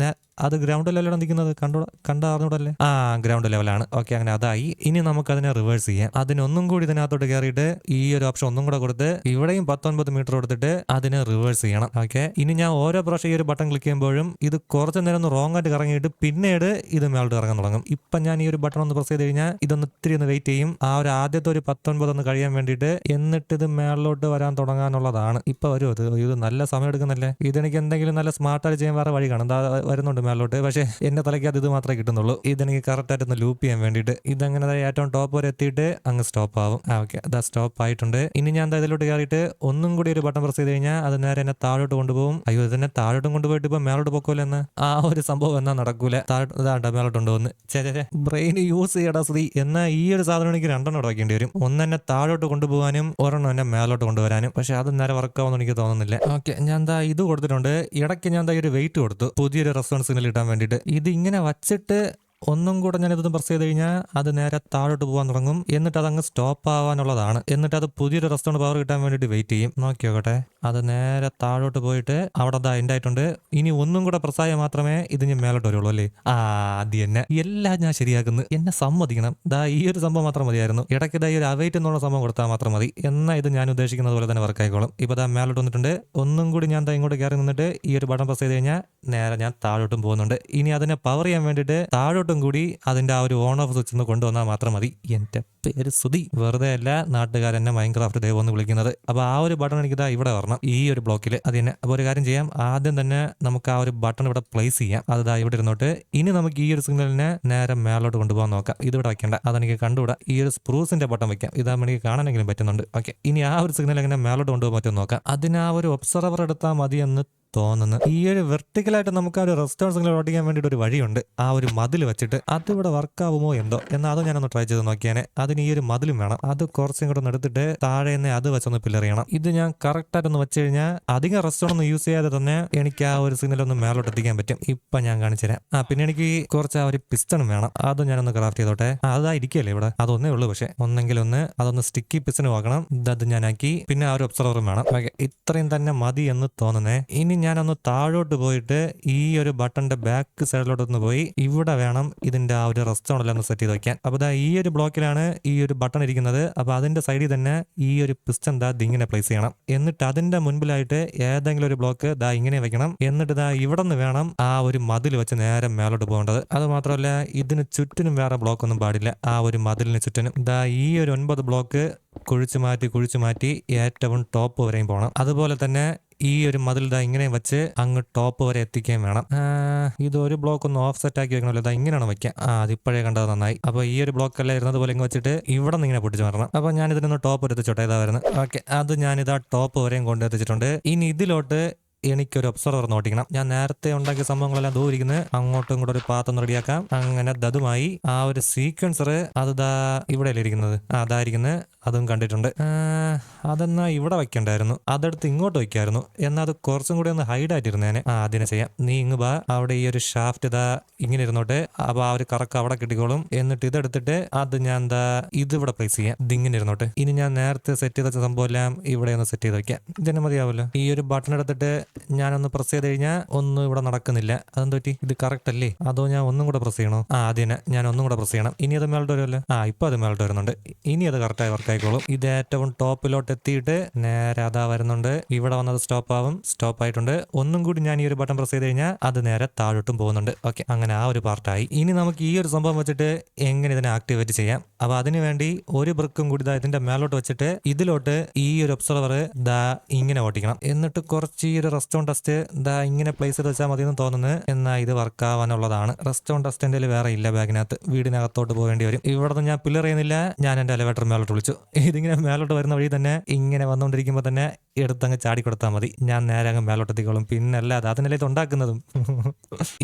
അത് ഗ്രൗണ്ട് ലെവലാണ് നിൽക്കുന്നത്. കണ്ടോ കണ്ട ആ ഗ്രൗണ്ട് ലെവലാണ് ഓക്കെ അങ്ങനെ അതായി. ഇനി നമുക്ക് അതിനെ റിവേഴ്സ് ചെയ്യാം. അതിനൊന്നും കൂടി ഇതിനകത്തോട്ട് കയറിയിട്ട് ഈ ഒരു ഓപ്ഷൻ ഒന്നും കൂടെ കൊടുത്ത് ഇവിടെയും പത്തൊൻപത് മീറ്റർ കൊടുത്തിട്ട് അതിനെ റിവേഴ്സ് ചെയ്യണം. ഓക്കെ ഇനി ഞാൻ ഓരോ പ്രാവശ്യം ഈ ഒരു ബട്ടൺ ക്ലിക്ക് ചെയ്യുമ്പോഴും ഇത് കുറച്ച് നേരം ഒന്ന് റോങ് ആയിട്ട് കറങ്ങിയിട്ട് പിന്നീട് ഇത് മേളോട്ട് ഇറങ്ങാൻ തുടങ്ങും. ഇപ്പം ഞാൻ ഈ ഒരു ബട്ടൺ ഒന്ന് പ്രസ് ചെയ്ത് കഴിഞ്ഞാൽ ഇതൊന്ന് ഇത്തിരി ഒന്ന് വെയിറ്റ് ചെയ്യും. ആ ഒരു ആദ്യത്തെ ഒരു പത്തൊൻപത് ഒന്ന് കഴിയാൻ വേണ്ടിയിട്ട് എന്നിട്ട് ഇത് മേളിലോട്ട് വരാൻ തുടങ്ങാനുള്ളതാണ്. ഇപ്പൊ വരും അത് ഇത് നല്ല സമയം എടുക്കുന്നല്ലേ? ഇതെനിക്ക് എന്തെങ്കിലും നല്ല സ്മാർട്ടായിട്ട് ചെയ്യാൻ വേറെ വഴി കാണും. വരുന്നുണ്ട് മേളിലോട്ട് പക്ഷേ എന്റെ തലയ്ക്കകത്ത് ഇത് മാത്രമേ കിട്ടുന്നുള്ളൂ. ഇതെനിക്ക് കറക്റ്റായിട്ട് ഒന്ന് ലൂപ്പ് ചെയ്യാൻ വേണ്ടിയിട്ട് ഇതങ്ങനെ ഏറ്റവും ടോപ്പ് വരെ എത്തിയിട്ട് അങ്ങ് സ്റ്റോപ്പ് ആവും. ഓക്കെ അതാ സ്റ്റോപ്പ് ആയിട്ടുണ്ട്. ഇനി ഞാൻ ഇതിലോട്ട് കയറിയിട്ട് ഒന്നും കൂടി ഒരു ബട്ടൺ പ്രസ് ചെയ്ത് കഴിഞ്ഞാൽ അത് നേരെ എന്നെ താഴോട്ട് കൊണ്ടുപോകും. അയ്യോ ഇതെന്നെ താഴോട്ടും കൊണ്ടുപോയിട്ട് ഇപ്പൊ മേലോട്ട് പൊക്കോലെന്ന് ആ ഒരു സംഭവം എന്നാ നടക്കൂല. താഴോട്ട് ഇതാണ്ട മേലോട്ട് കൊണ്ടുപോകുന്നു. ചേ ചേ ബ്രെയിൻ യൂസ് ചെയ്യടാ ശ്രീ എന്നാ ഈ ഒരു സാധനം എനിക്ക് രണ്ടെണ്ണം ഉടക്കേണ്ടി വരും. ഒന്ന് എന്നെ താഴോട്ട് കൊണ്ടുപോകാനും ഒരെണ്ണം എന്നെ മേലോട്ട് കൊണ്ടുവരാനും. പക്ഷെ അത് നേരെ വർക്ക് ആവുമെന്ന് എനിക്ക് തോന്നുന്നില്ല. ഓക്കെ ഞാൻ എന്താ ഇത് കൊടുത്തിട്ടുണ്ട്. ഇടയ്ക്ക് ഞാൻ എന്താ ഒരു വെയിറ്റ് കൊടുത്തു. പുതിയൊരു റെസ്പോൺസ് സിഗ്നൽ കിട്ടാൻ വേണ്ടിയിട്ട് ഇത് ഇങ്ങനെ വച്ചിട്ട് ഒന്നും കൂടെ ഞാൻ ഇതൊന്ന് പ്രസ് ചെയ്ത് കഴിഞ്ഞാൽ അത് നേരെ താഴോട്ട് പോകാൻ തുടങ്ങും. എന്നിട്ട് അതങ്ങ് സ്റ്റോപ്പ് ആവാനുള്ളതാണ്. എന്നിട്ട് അത് പുതിയൊരു റെസ്റ്റോറന്റ് പവർ കിട്ടാൻ വേണ്ടിയിട്ട് വെയിറ്റ് ചെയ്യും. നോക്കി നോക്കട്ടെ. അത് നേരെ താഴോട്ട് പോയിട്ട് അവിടെ അതാ ഉണ്ടായിട്ടുണ്ട് ഇനി ഒന്നും കൂടെ പ്രസ് ആയാൽ മാത്രമേ ഇത് ഞാൻ മേലോട്ട് വരുള്ളൂ അല്ലേ? ആ അത് എന്നെ എല്ലാം ഞാൻ ശരിയാക്കുന്നു. എന്നെ സമ്മതിക്കണം. ദാ ഈ ഒരു സംഭവം മാത്രം മതിയായിരുന്നു. ഇടയ്ക്ക് ദാ ഈ ഒരു അവൈറ്റ് എന്നുള്ള സംഭവം കൊടുത്താൽ മാത്രം മതി. എന്നാൽ ഇത് ഞാൻ ഉദ്ദേശിക്കുന്നത് പോലെ തന്നെ വർക്ക് ആയിക്കോളും. ഇപ്പോൾ ദാ മേലോട്ട് വന്നിട്ടുണ്ട്. ഒന്നും കൂടി ഞാൻ ദാ ഇങ്ങോട്ട് കയറി നിന്നിട്ട് ഈ ഒരു ബട്ടൺ പ്രസ് ചെയ്ത് കഴിഞ്ഞാൽ നേരെ ഞാൻ താഴോട്ടും പോകുന്നുണ്ട്. ഇനി അതിനെ പവർ ചെയ്യാൻ വേണ്ടിയിട്ട് താഴോട്ടും കൂടി അതിന്റെ ആ ഒരു ഓൺ ഓഫ് സ്വിച്ച് ഒന്ന് കൊണ്ടുവന്നാൽ മാത്രം മതി. എന്റെ പേര് സുതി വെറുതെ അല്ല നാട്ടുകാരെന്നെ മൈൻക്രാഫ്റ്റ് ദൈവം എന്ന് വിളിക്കുന്നത്. അപ്പോൾ ആ ഒരു ബട്ടൺ എനിക്ക് ഇതാ ഇവിടെ വരണം. ഈ ഒരു ബ്ലോക്കിൽ അത് തന്നെ അപ്പോൾ ഒരു കാര്യം ചെയ്യാം. ആദ്യം തന്നെ നമുക്ക് ആ ഒരു ബട്ടൺ ഇവിടെ പ്ലേസ് ചെയ്യാം. അത് ഇവിടെ ഇരുന്നോട്ട്. ഇനി നമുക്ക് ഈ ഒരു സിഗ്നലിനെ നേരെ മേലോട്ട് കൊണ്ടുപോകാൻ നോക്കാം. ഇതിവിടെ വയ്ക്കേണ്ട അതെനിക്ക് കണ്ടുകൂടാ. ഈ ഒരു സ്പ്രൂസിന്റെ ബട്ടൺ വെക്കാം. ഇതാകുമ്പോൾ എനിക്ക് കാണാനെങ്കിലും പറ്റുന്നുണ്ട്. ഓക്കെ ഇനി ആ ഒരു സിഗ്നൽ എങ്ങനെ മേലോട്ട് കൊണ്ടുപോകാൻ പറ്റുമെന്ന് നോക്കാം. അതിന് ആ ഒരു ഒബ്സർവർ എടുത്താൽ മതി എന്ന് തോന്നുന്നു. ഈ ഒരു വെർട്ടിക്കലായിട്ട് നമുക്ക് ആ ഒരു റെസ്റ്റോറൻസ് ഇങ്ങനെ ഓടിക്കാൻ വേണ്ടിയിട്ട് ഒരു വഴിയുണ്ട്. ആ ഒരു മതിൽ വെച്ചിട്ട് അത് ഇവിടെ വർക്ക് ആവുമോ എന്തോ? എന്നാൽ അത് ഞാനൊന്ന് ട്രൈ ചെയ്ത് നോക്കിയാനെ. അതിന് ഈ ഒരു മതിലും വേണം. അത് കുറച്ചും കൂടെ ഒന്ന് എടുത്തിട്ട് താഴെ നിന്ന് അത് വെച്ചൊന്ന് പില്ലറിയണം ഇത് ഞാൻ കറക്റ്റായിട്ട് ഒന്ന് വെച്ച് കഴിഞ്ഞാൽ അധികം റെസ്റ്റോറന്റ് ഒന്നും യൂസ് ചെയ്യാതെ തന്നെ എനിക്ക് ആ ഒരു സിഗ്നൽ ഒന്ന് മേലോട്ട് എത്തിക്കാൻ പറ്റും. ഇപ്പൊ ഞാൻ കാണിച്ചു തരാം. ആ പിന്നെ എനിക്ക് കുറച്ച് ആ ഒരു പിസ്റ്റണും വേണം. അത് ഞാനൊന്ന് ക്രാഫ്റ്റ് ചെയ്തോട്ടെ. അതായിരിക്കുമല്ലേ അതാ ഇവിടെ? അതൊന്നേ ഉള്ളൂ പക്ഷേ. ഒന്നെങ്കിലൊന്ന് അതൊന്ന് സ്റ്റിക്കി പിസ്റ്റൺ നോക്കണം ഇത് ഞാനാക്കി. പിന്നെ ആ ഒരു ഒബ്സർവറും വേണം. ഓക്കെ. ഇത്രയും തന്നെ മതി എന്ന് തോന്നുന്നേ. ഇനി ഞാനൊന്ന് താഴോട്ട് പോയിട്ട് ഈ ഒരു ബട്ടന്റെ ബാക്ക് സൈഡിലോട്ട് ഒന്ന് പോയി ഇവിടെ വേണം ഇതിന്റെ ആ ഒരു റെസ്റ്റോറന്റിൽ ഒന്ന് സെറ്റ് ചെയ്ത് വെക്കാൻ. അപ്പോൾ ദാ ഈ ഒരു ബ്ലോക്കിലാണ് ഈ ഒരു ബട്ടൺ ഇരിക്കുന്നത്. അപ്പോൾ അതിന്റെ സൈഡിൽ തന്നെ ഈ ഒരു പിസ്റ്റൻ ദാ ഇങ്ങനെ പ്ലേസ് ചെയ്യണം. എന്നിട്ട് അതിന്റെ മുൻപിലായിട്ട് ഏതെങ്കിലും ഒരു ബ്ലോക്ക് ദാ ഇങ്ങനെ വെക്കണം. എന്നിട്ട് ദാ ഇവിടെ നിന്ന് വേണം ആ ഒരു മതിൽ വെച്ച് നേരെ മേലോട്ട് പോകേണ്ടത്. അത് മാത്രമല്ല ഇതിന് ചുറ്റിനും വേറെ ബ്ലോക്ക് ഒന്നും പാടില്ല. ആ ഒരു മതിലിന് ചുറ്റിനും. ദാ ഈ ഒരു ഒൻപത് ബ്ലോക്ക് കുഴിച്ചു മാറ്റി കുഴിച്ചു മാറ്റി ഏറ്റവും ടോപ്പ് വരെയും പോകണം. അതുപോലെ തന്നെ ഈ ഒരു മതിൽ ഇതാ ഇങ്ങനെ വെച്ച് അങ്ങ് ടോപ്പ് വരെ എത്തിക്കുകയും വേണം. ഇത് ഒരു ബ്ലോക്ക് ഒന്ന് ഓഫ് സെറ്റ് ആക്കി വെക്കണമല്ലോ. ദാ ഇങ്ങനെയാണ് വെക്കുക ആ അതിപ്പോഴേ കണ്ടത് നന്നായി. അപ്പൊ ഈ ഒരു ബ്ലോക്ക് അല്ലേ ഇരുന്നത് പോലെ ഇങ്ങ് വെച്ചിട്ട് ഇവിടെ നിന്ന് ഇങ്ങനെ പൊട്ടിച്ച് മാറണം. അപ്പൊ ഞാൻ ഇതിനൊന്ന് ടോപ്പ് വരെ എത്തിച്ചോട്ടെ. ഇതാ വരുന്നത്. ഓക്കെ അത് ഞാൻ ഇതാ ടോപ്പ് വരെയും കൊണ്ടെത്തിച്ചിട്ടുണ്ട് ഇനി ഇതിലോട്ട് എനിക്കൊരു ഒബ്സർവർ നോട്ടിക്കണം ഞാൻ നേരത്തെ ഉണ്ടാക്കിയ സംഭവങ്ങളെല്ലാം ദൂരിക്കുന്നത് അങ്ങോട്ടും ഇങ്ങോട്ടും ഒരു പാത്രം റെഡിയാക്കാം അങ്ങനെ ദതുമായി ആ ഒരു സീക്വൻസർ അത് ദാ ഇവിടെ ഇരിക്കുന്നത്? അതായിരിക്കുന്നത് അതും കണ്ടിട്ടുണ്ട്. അതെന്നാ ഇവിടെ വയ്ക്കണ്ടായിരുന്നു അതെടുത്ത് ഇങ്ങോട്ട് വയ്ക്കായിരുന്നു എന്നാൽ അത് കുറച്ചും കൂടി ഒന്ന് ഹൈഡ് ആയിട്ടിരുന്നേനെ. ആ അതിനെ ചെയ്യാം. നീ ഇങ്ങ് ബാ അവിടെ ഈ ഒരു ഷാഫ്റ്റ് ഇതാ ഇങ്ങനെ ഇരുന്നോട്ടെ. അപ്പൊ ആ ഒരു കറക്ക് അവിടെ കിട്ടിക്കോളും. എന്നിട്ട് ഇതെടുത്തിട്ട് അത് ഞാൻ എന്താ ഇത് ഇവിടെ പ്ലേസ് ചെയ്യാം. ഇതിങ്ങനെ ഇരുന്നോട്ടെ. ഇനി ഞാൻ നേരത്തെ സെറ്റ് ചെയ്ത സംഭവം എല്ലാം ഇവിടെ ഒന്ന് സെറ്റ് ചെയ്ത് വെക്കാം. ഇതന്നെ മതിയാവല്ലോ. ഈ ഒരു ബട്ടൺ എടുത്തിട്ട് ഞാനൊന്ന് പ്രസ് ചെയ്ത് കഴിഞ്ഞാൽ ഒന്നും ഇവിടെ നടക്കുന്നില്ല. അതെന്ത് പറ്റി? ഇത് കറക്റ്റ് അല്ലേ? അതോ ഞാൻ ഒന്നും കൂടെ പ്രസ് ചെയ്യണോ? ആ അതിനെ ഞാൻ ഒന്നും കൂടെ പ്രസ് ചെയ്യണം. ഇനി അത് മേലോട്ട് വരുമല്ലോ? ആ ഇപ്പൊ അത് മേലോട്ട് വരുന്നുണ്ട്. ഇനി അത് കറക്റ്റായി വർക്ക് ആയിക്കോളും. ഇത് ഏറ്റവും ടോപ്പിലോട്ട് എത്തിയിട്ട് നേരെ അതാ വരുന്നുണ്ട്. ഇവിടെ വന്നത് സ്റ്റോപ്പ് ആവും. സ്റ്റോപ്പ് ആയിട്ടുണ്ട്. ഒന്നും കൂടി ഞാൻ ഈ ഒരു ബട്ടൺ പ്രസ് ചെയ്ത് കഴിഞ്ഞാൽ അത് നേരെ താഴോട്ടും പോകുന്നുണ്ട്. ഓക്കെ അങ്ങനെ ആ ഒരു പാർട്ടായി ഇനി നമുക്ക് ഈ ഒരു സംഭവം വെച്ചിട്ട് എങ്ങനെ ഇതിനെ ആക്ടിവേറ്റ് ചെയ്യാം? അപ്പൊ അതിനുവേണ്ടി ഒരു ബ്രിക്കും കൂടി ഇതിന്റെ മേലോട്ട് വെച്ചിട്ട് ഇതിലോട്ട് ഈ ഒരു ഒബ്സർവർ ദാ ഇങ്ങനെ ഓട്ടിക്കണം എന്നിട്ട് കുറച്ച് ഈ ഒരു റെസ്റ്റോൺ ടെസ്റ്റ് ദാ ഇങ്ങനെ പ്ലേസ് ചെയ്ത് വെച്ചാൽ മതി എന്ന് തോന്നുന്നു. എന്നാൽ ഇത് വർക്ക് ആവാനുള്ളതാണ്. ഓൺ ടെസ്റ്റ് എന്റെ വേറെ ഇല്ല ബാഗിനകത്ത് വീടിനകത്തോട്ട് പോകേണ്ടി വരും. ഇവിടെ ഞാൻ പില്ലർ ചെയ്യുന്നില്ല ഞാൻ എന്റെ എലവേറ്റർ മേലോട്ട് വിളിച്ചു. ഇതിങ്ങനെ മേലോട്ട് വരുന്ന വഴി തന്നെ ഇങ്ങനെ വന്നുകൊണ്ടിരിക്കുമ്പോൾ തന്നെ എടുത്തങ്ങ് ചാടി കൊടുത്താൽ മതി. ഞാൻ നേരെ അങ്ങ് മേലോട്ട് എത്തിക്കോളും പിന്നെ അല്ലാതെ അതിനല്ലേ ഇത് ഉണ്ടാക്കുന്നതും.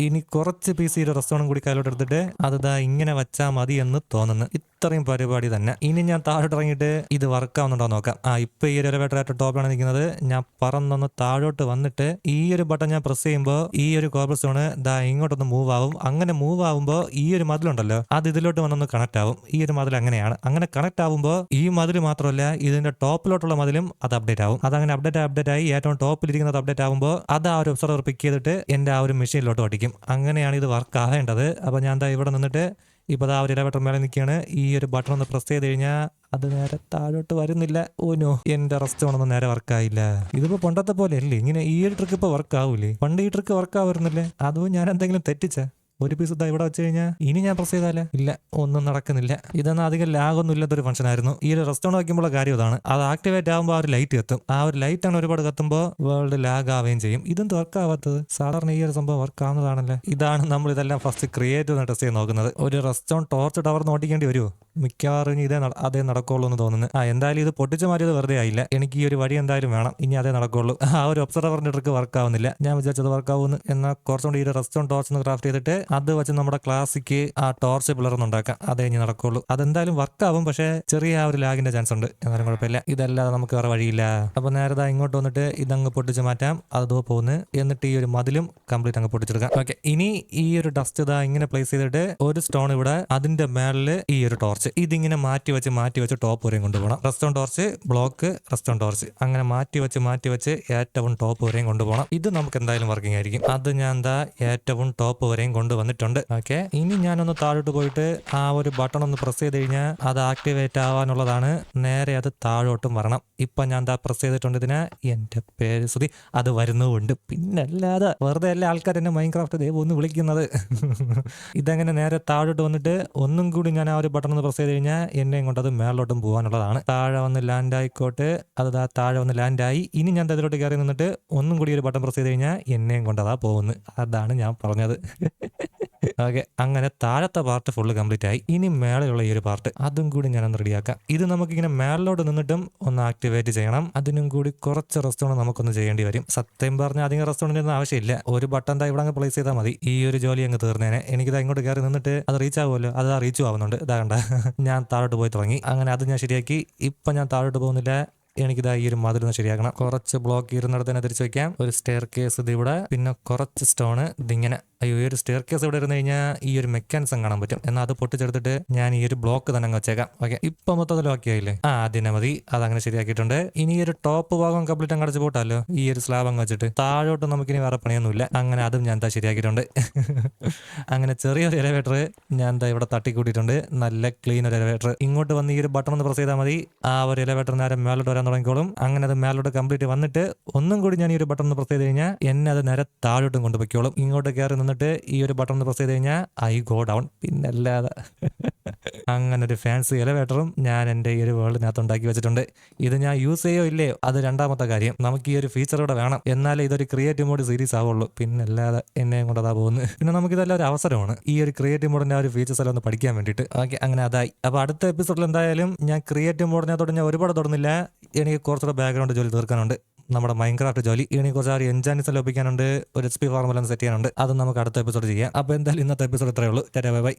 ഇനി കുറച്ച് പീസ് ഈ റെസ്റ്റോറന്റ് കൂടി കയ്യിലോട്ട് എടുത്തിട്ട് അത് ദാ ഇങ്ങനെ വെച്ചാൽ മതി എന്ന് തോന്നുന്നു. ഇത്രയും പരിപാടി തന്നെ. ഇനി ഞാൻ താഴോട്ട് ഇറങ്ങിയിട്ട് ഇത് വർക്ക് ആവുന്നുണ്ടോ നോക്കാം. ആ ഇപ്പൊ ഈ ഒരു എലവേറ്റർ ആയിട്ട് ടോപ്പാണ് നിൽക്കുന്നത്. ഞാൻ പറന്നൊന്ന് താഴോട്ട് വന്നിട്ട് ഈ ഒരു ബട്ടൺ ഞാൻ പ്രസ് ചെയ്യുമ്പോൾ ഈ ഒരു കോബിൾ സ്റ്റോണ് ദാ ഇങ്ങോട്ടൊന്ന് മൂവ് ആവും. അങ്ങനെ മൂവ് ആവുമ്പോൾ ഈ ഒരു മതിലുണ്ടല്ലോ അത് ഇതിലോട്ട് വന്നൊന്ന് കണക്ട് ആവും. ഈ ഒരു മതിൽ അങ്ങനെയാണ്. അങ്ങനെ കണക്ട് ആവുമ്പോൾ ഈ മതിൽ മാത്രമല്ല ഇതിന്റെ ടോപ്പിലോട്ടുള്ള മതിലും അത് അപ്ഡേറ്റ് ആവും. അതങ്ങനെ അപ്ഡേറ്റ് അപ്ഡേറ്റ് ആയി ഏറ്റവും ടോപ്പിലിരിക്കുന്നത് അപ്ഡേറ്റ് ആവുമ്പോൾ അത് ആ ഒരു ഒബ്സർവർ പിക്ക് ചെയ്തിട്ട് എന്റെ ആ ഒരു മെഷീനിലോട്ട് ഓടിക്കും അങ്ങനെയാണ് ഇത് വർക്ക് ആവേണ്ടത്. അപ്പോൾ ഞാൻ എന്താ ഇവിടെ നിന്നിട്ട് ഇപ്പോൾ ആ ഒരു ഇലവട്ടർ മേലെ നിൽക്കുകയാണ്. ഈ ഒരു ബട്ടൺ ഒന്ന് പ്രസ് ചെയ്ത് കഴിഞ്ഞാൽ അത് നേരെ താഴോട്ട് വരുന്നില്ല. ഓനോ എന്റെ റെസ്റ്റോറൊന്നും നേരെ വർക്കായില്ല ഇതിപ്പോ പണ്ടത്തെ പോലെ അല്ലേ? ഇങ്ങനെ ഈ ഒരു ട്രിക്ക് ഇപ്പൊ വർക്ക് ആവൂലേ? പണ്ട് ഈ ട്രിക്ക് വർക്ക് ആവുന്നില്ലേ അതോ ഞാൻ എന്തെങ്കിലും തെറ്റിച്ച? ഒരു പീസ് ഇതാ ഇവിടെ വെച്ച് കഴിഞ്ഞാൽ ഇനി ഞാൻ പ്രസ് ചെയ്താലേ? ഇല്ല ഒന്നും നടക്കുന്നില്ല. ഇതൊന്നും അധികം ലാഗൊന്നും ഇല്ലാത്തൊരു ഫംഗ്ഷൻ ആയിരുന്നു. ഈ ഒരു റെസ്റ്റോറന്റ് വയ്ക്കുമ്പോൾ കാര്യം ഇതാണ്. അത് ആക്ടിവേറ്റ് ആകുമ്പോൾ ആ ഒരു ലൈറ്റ് എത്തും ആ ഒരു ലൈറ്റ് ആണ് ഒരുപാട് കത്തുമ്പോൾ വേൾഡ് ലാഗ് ആവുകയും ചെയ്യും. ഇതും വർക്ക് സാധാരണ ഈ ഒരു സംഭവം വർക്ക് ആവുന്നതാണല്ലേ? ഇതാണ് നമ്മൾ ഇതെല്ലാം ഫസ്റ്റ് ക്രിയേറ്റീവ് ടെസ്റ്റ് ചെയ്ത് നോക്കുന്നത്. ഒരു റെസ്റ്റോറന്റ് ടോർച്ച് ടവർ നോട്ടിക്കേണ്ടി വരുമോ മിക്കവാറും ഇതേ അതേ നടക്കുള്ളൂ എന്ന് തോന്നുന്നു. ആ എന്തായാലും ഇത് പൊട്ടിച്ചു മാറ്റിയത് വെറുതെ ആയില്ല. എനിക്ക് ഈ ഒരു വഴി എന്തായാലും വേണം. ഇനി അതേ നടക്കുള്ളൂ. ആ ഒരു ഒബ്സർവറിന്റെ ട്രിക്ക് വർക്ക് ആവുന്നില്ല. ഞാൻ വിചാരിച്ചത് വർക്ക് ആവുമെന്ന്. എന്നാൽ കുറച്ചുകൂടി ഈ റെസ്റ്റോറന്റ് ടോർച്ച് ക്രാഫ്റ്റ് ചെയ്തിട്ട് അത് വെച്ച് നമ്മുടെ ക്ലാസിക്ക് ആ ടോർച്ച് പിളർന്നുണ്ടാക്കാം അതേ ഇനി നടക്കുള്ളൂ. അതെന്തായാലും വർക്ക് ആവും പക്ഷേ ചെറിയ ആ ഒരു ലാഗിന്റെ ചാൻസ് ഉണ്ട്. എന്നാലും കുഴപ്പമില്ല. ഇതല്ലാതെ നമുക്ക് വേറെ വഴിയില്ല. അപ്പൊ നേരത്തെ ഇങ്ങോട്ട് വന്നിട്ട് ഇതങ്ങ് പൊട്ടിച്ച് മാറ്റാം. അത് പോകുന്നു എന്നിട്ട് ഈ ഒരു മതിലും കംപ്ലീറ്റ് അങ്ങ് പൊട്ടിച്ചെടുക്കാം. ഓക്കെ ഇനി ഈ ഒരു ഡസ്റ്റ് ഇതാ ഇങ്ങനെ പ്ലേസ് ചെയ്തിട്ട് ഒരു സ്റ്റോൺ ഇവിടെ അതിന്റെ മേളിൽ ഈ ഒരു ടോർച്ച് ഇതിങ്ങനെ മാറ്റി വെച്ച് മാറ്റി വെച്ച് ടോപ്പ് വരെയും കൊണ്ടുപോകണം redstone torch block redstone torch അങ്ങനെ മാറ്റി വെച്ച് മാറ്റി വെച്ച് ഏറ്റവും ടോപ്പ് വരെയും കൊണ്ടുപോകണം ഇത് നമുക്ക് എന്തായാലും വർക്കിംഗ് ആയിരിക്കും. അത് ഞാൻ എന്താ ഏറ്റവും ടോപ്പ് വരെയും കൊണ്ടുവന്നിട്ടുണ്ട് ഓക്കെ ഇനി ഞാനൊന്ന് താഴോട്ട് പോയിട്ട് ആ ഒരു ബട്ടൺ ഒന്ന് പ്രസ് ചെയ്ത് കഴിഞ്ഞാൽ അത് ആക്ടിവേറ്റ് ആവാനുള്ളതാണ്. നേരെ അത് താഴോട്ടും വരണം. ഇപ്പൊ ഞാൻ എന്താ പ്രസ് ചെയ്തിട്ടുണ്ട് ഇതിന്. എന്റെ പേര് ശ്രുതി. അത് വരുന്നുമുണ്ട് പിന്നല്ലാതെ വെറുതെ എല്ലാ ആൾക്കാർ എന്നെ മൈൻക്രാഫ്റ്റ് ദൈവം ഒന്ന് വിളിക്കുന്നത്. ഇതങ്ങനെ നേരെ താഴോട്ട് വന്നിട്ട് ഒന്നും കൂടി ഞാൻ ആ ഒരു ബട്ടൺ ഒന്ന് പ്രസ് ചെയ്ത് കഴിഞ്ഞാൽ എന്നെയും കൊണ്ട് അത് മേളിലോട്ടും പോകാനുള്ളതാണ് താഴെ വന്ന് ലാൻഡ് ആയിക്കോട്ടെ. അത് താഴെ വന്ന് ലാൻഡ് ആയി. ഇനി ഞാൻ അതിലോട്ട് കയറി നിന്നിട്ട് ഒന്നും കൂടി ഒരു ബട്ടൺ പ്രസ് ചെയ്ത് കഴിഞ്ഞാൽ എന്നെയും കൊണ്ട് അതാ പോകുന്നത്. അതാണ് ഞാൻ പറഞ്ഞത്. ഓക്കെ അങ്ങനെ താഴത്തെ പാർട്ട് ഫുള്ള് കംപ്ലീറ്റ് ആയി. ഇനി മേളിലുള്ള ഈ ഒരു പാർട്ട് അതും കൂടി ഞാനൊന്ന് റെഡിയാക്കാം ഇത് നമുക്കിങ്ങനെ മേളിലോട്ട് നിന്നിട്ടും ഒന്ന് ആക്ടിവേറ്റ് ചെയ്യണം. അതിനും കൂടി കുറച്ച് റെസ്റ്റോറന്റ് നമുക്കൊന്ന് ചെയ്യേണ്ടി വരും. സത്യം പറഞ്ഞാൽ അധികം റെസ്റ്റോറന്റ് ഒന്നും ആവശ്യമില്ല. ഒരു ബട്ടൺ ദാ ഇവിടെ അങ്ങ് പ്ലേസ് ചെയ്താൽ മതി. ഈ ഒരു ജോലി അങ്ങ് തീർന്നേനെ. എനിക്കിത് ഇങ്ങോട്ട് കയറി നിന്നിട്ട് അത് റീച്ച് ആവുമല്ലോ. അത് ആ റീച്ചും ആവുന്നുണ്ട്. ഇതാ കണ്ട. ഞാൻ താഴോട്ട് പോയി തുടങ്ങി. അങ്ങനെ അത് ഞാൻ ശരിയാക്കി. ഇപ്പൊ ഞാൻ താഴോട്ട് പോകുന്നില്ല. എനിക്കിതാ ഈ ഒരു മതിൽ ഒന്ന് ശരിയാക്കണം. കുറച്ച് ബ്ലോക്ക് ഇരുന്നിടത്ത് തന്നെ തിരിച്ചു വെക്കാം. ഒരു സ്റ്റെയർ കേസ് ഇത് ഇവിടെ. പിന്നെ കുറച്ച് സ്റ്റോണ് ഇതിങ്ങനെ അയ്യോ ഈ ഒരു സ്റ്റെയർ കേസ് ഇവിടെ ഇരുന്ന് കഴിഞ്ഞാൽ ഈ ഒരു മെക്കാനിസം കാണാൻ പറ്റും. എന്നാൽ അത് പൊട്ടിച്ചെടുത്തിട്ട് ഞാൻ ഈ ഒരു ബ്ലോക്ക് തന്നെ അങ്ങ് വെച്ചേക്കാം. ഓക്കെ ഇപ്പൊ മൊത്തത്തിൽ ഓക്കെ ആയില്ലേ? ആ അതിനെ മതി. അതങ്ങനെ ശരിയാക്കിയിട്ടുണ്ട്. ഇനി ഒരു ടോപ്പ് ഭാഗം കംപ്ലീറ്റ് അങ്ങ് അടച്ചു പോട്ടാലോ? ഈ ഒരു സ്ലാബ് അങ്ങ് വെച്ചിട്ട്. താഴോട്ട് നമുക്കിനി വേറെ പണിയൊന്നുമില്ല. അങ്ങനെ അതും ഞാൻ എന്താ ശരിയാക്കിയിട്ടുണ്ട്. അങ്ങനെ ചെറിയൊരു എലവേറ്റർ ഞാൻ എന്താ ഇവിടെ തട്ടിക്കൂട്ടിയിട്ടുണ്ട്. നല്ല ക്ലീൻ ഒരു എലവേറ്റർ ഇങ്ങോട്ട് വന്ന് ഈ ഒരു ബട്ടൺ ഒന്ന് പ്രസ് ചെയ്താൽ മതി. ആ ഒരു എലവേറ്റർ നേരെ മേലോട്ട് വരാൻ തുടങ്ങിക്കോളും. അങ്ങനെ അത് മേലോട്ട് കംപ്ലീറ്റ് വന്നിട്ട് ഒന്നും കൂടി ഞാൻ ഈ ഒരു ബട്ടൺ ഒന്ന് പ്രസ് ചെയ്ത് കഴിഞ്ഞാൽ എന്നെ അത് നേരെ താഴോട്ടും കൊണ്ടുപോയിക്കോളും. ഇങ്ങോട്ട് കയറി നിന്നിട്ട് ഈ ഒരു ബട്ടൺ ഒന്ന് പ്രസ് ചെയ്ത് കഴിഞ്ഞാൽ ഐ ഗോ ഡൗൺ പിന്നല്ലാതെ. അങ്ങനെ ഒരു ഫാൻസി എലവേറ്ററും ഞാൻ എന്റെ ഈ ഒരു വേൾഡിനകത്ത് ഉണ്ടാക്കി വെച്ചിട്ടുണ്ട്. ഇത് ഞാൻ യൂസ് ചെയ്യോ ഇല്ലയോ അത് രണ്ടാമത്തെ കാര്യം. നമുക്ക് ഈ ഒരു ഫീച്ചർ ഇവിടെ വേണം. എന്നാലേ ഇതൊരു ക്രിയേറ്റീവ് മോഡ് സീരീസ് ആവുള്ളൂ. പിന്നല്ലാതെ എന്നെയും കൊണ്ട് അതാ പോകുന്നത്. പിന്നെ നമുക്ക് ഇതെല്ലാം ഒരു അവസരമാണ്. ഈ ഒരു ക്രിയേറ്റീവ് മോഡിന്റെ ആ ഒരു ഫീച്ചേഴ്സ് എല്ലാം ഒന്ന് പഠിക്കാൻ വേണ്ടിയിട്ട്. ഓക്കെ അങ്ങനെ അതായി. അപ്പോൾ അടുത്ത എപ്പിസോഡിൽ എന്തായാലും ഞാൻ ക്രിയേറ്റീവ് മോഡിനകത്തോട്ട് ഞാൻ ഒരുപാട് തുടർന്നില്ല. എനിക്ക് കുറച്ചുകൂടെ ബാക്ക്ഗ്രൗണ്ട് ജോലി തീർക്കാനുണ്ട്. നമ്മുടെ മൈൻക്രാഫ്റ്റ് ജോലി. ഇനി കുറച്ച് ആ ഒരു എൻജാനിസം ലഭിക്കാനുണ്ട്. ഒരു എച്ച് പി ഫോർമുല സെറ്റ് ചെയ്യാനുണ്ട്. അത് നമുക്ക് അടുത്ത എപ്പിസോഡ് ചെയ്യാം. അപ്പോൾ എന്തായാലും ഇന്നത്തെ എപ്പിസോഡ് ഇത്രയേ ഉള്ളൂ. Bye bye.